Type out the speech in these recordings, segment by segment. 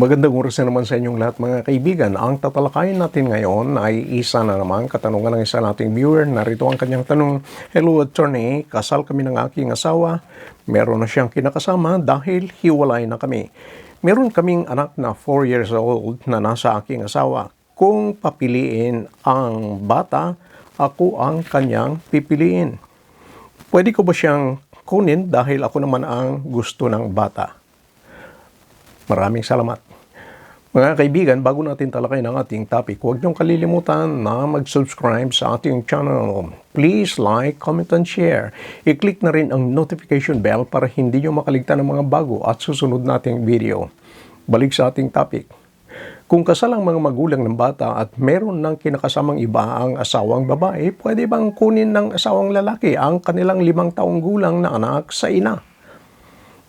Magandang oras na naman sa inyong lahat mga kaibigan. Ang tatalakayin natin ngayon ay isa na naman katanungan ng isa nating viewer. Narito ang kanyang tanong, Hello attorney, kasal kami ng aking asawa. Meron na siyang kinakasama dahil hiwalay na kami. Meron kaming anak na 4 years old na nasa aking asawa. Kung papiliin ang bata, ako ang kanyang pipiliin. Pwede ko ba siyang kunin dahil ako naman ang gusto ng bata? Maraming salamat. Mga kaibigan, bago natin talakayin ang ating topic, huwag niyong kalilimutan na mag-subscribe sa ating channel. Please like, comment, and share. I-click na rin ang notification bell para hindi niyo makaligtan ng mga bago at susunod nating video. Balik sa ating topic. Kung kasal ang mga magulang ng bata at meron ng kinakasamang iba ang asawang babae, pwede bang kunin ng asawang lalaki ang kanilang limang taong gulang na anak sa ina?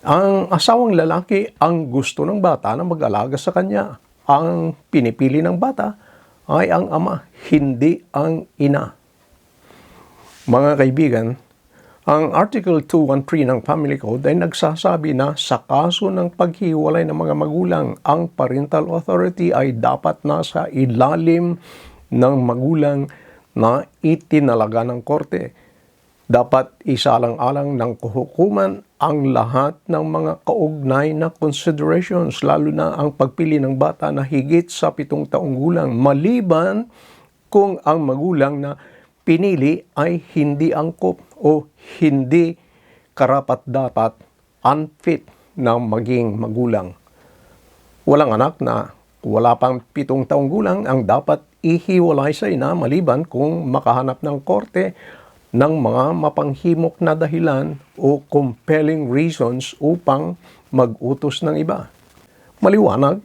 Ang asawang lalaki ang gusto ng bata na mag-alaga sa kanya. Ang pinipili ng bata ay ang ama, hindi ang ina. Mga kaibigan, ang Article 213 ng Family Code ay nagsasabi na sa kaso ng paghiwalay ng mga magulang, ang parental authority ay dapat nasa ilalim ng magulang na itinalaga ng korte dapat isalang-alang ng kuhukuman ang lahat ng mga kaugnay na considerations, lalo na ang pagpili ng bata na higit sa pitong taong gulang, maliban kung ang magulang na pinili ay hindi angkop o hindi karapat-dapat unfit na maging magulang. Walang anak na wala pang pitong taong gulang ang dapat ihiwalay sa ina maliban kung makahanap ng korte ng mga mapanghimok na dahilan o compelling reasons upang mag-utos ng iba. Maliwanag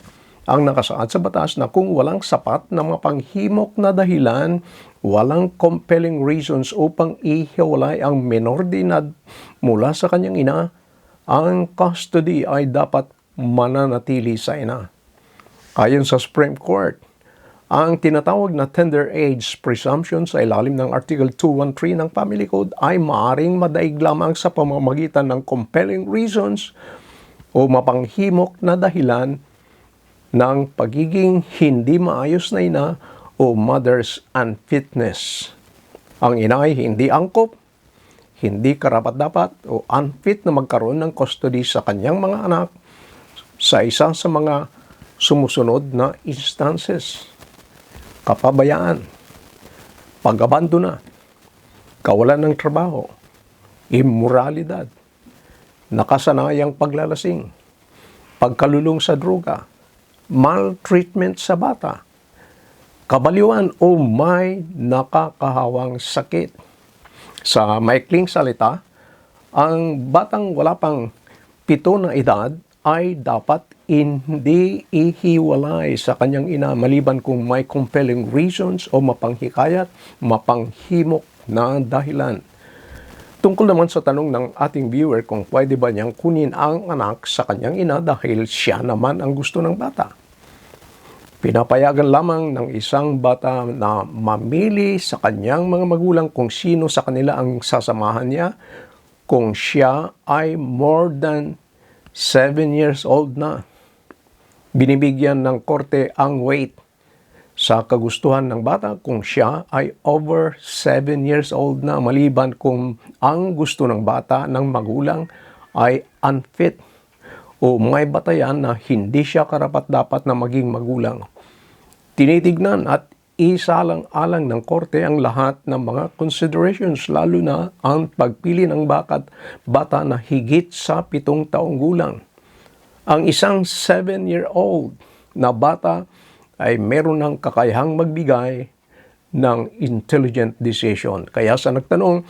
ang nakasaad sa batas na kung walang sapat na mapanghimok na dahilan, walang compelling reasons upang ihiwalay ang minor de edad mula sa kanyang ina, ang custody ay dapat mananatili sa ina. Ayon sa Supreme Court, ang tinatawag na tender age presumption sa ilalim ng Article 213 ng Family Code ay maaring madaig lamang sa pamamagitan ng compelling reasons o mapanghimok na dahilan ng pagiging hindi maayos na ina o mother's unfitness. Ang ina ay hindi angkop, hindi karapat-dapat o unfit na magkaroon ng custody sa kanyang mga anak sa isa sa mga sumusunod na instances kapabayaan, pag-abandona, kawalan ng trabaho, immoralidad, nakasanayang paglalasing, pagkalulong sa droga, maltreatment sa bata, kabaliwan o may nakakahawang sakit. Sa maikling salita, ang batang wala pang pito na edad ay dapat hindi ihiwalay sa kanyang ina maliban kung may compelling reasons o mapanghikayat, mapanghimok na dahilan. Tungkol naman sa tanong ng ating viewer kung pwede ba niyang kunin ang anak sa kanyang ina dahil siya naman ang gusto ng bata. Pinapayagan lamang ng isang bata na mamili sa kanyang mga magulang kung sino sa kanila ang sasamahan niya kung siya ay more than 7 years old na binibigyan ng korte ang weight sa kagustuhan ng bata kung siya ay over 7 years old na maliban kung ang gusto ng bata ng magulang ay unfit o may batayan na hindi siya karapat-dapat na maging magulang. Tinitignan at isalang-alang ng korte ang lahat ng mga considerations lalo na ang pagpili ng bakat bata na higit sa pitong taong gulang ang isang 7-year-old na bata ay meron ng kakayahang magbigay ng intelligent decision. Kaya sa nagtanong,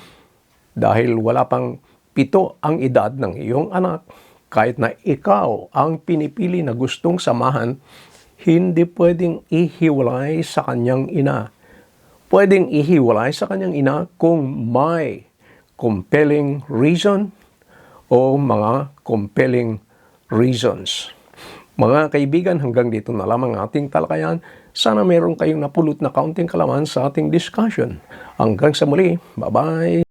dahil wala pang pito ang edad ng iyong anak, kahit na ikaw ang pinipili na gustong samahan, hindi pwedeng ihiwalay sa kanyang ina. Pwedeng ihiwalay sa kanyang ina kung may compelling reason o mga compelling reasons. Mga kaibigan, hanggang dito na lamang ating talakayan. Sana meron kayong napulot na kaunting kalaman sa ating discussion. Hanggang sa muli, bye-bye!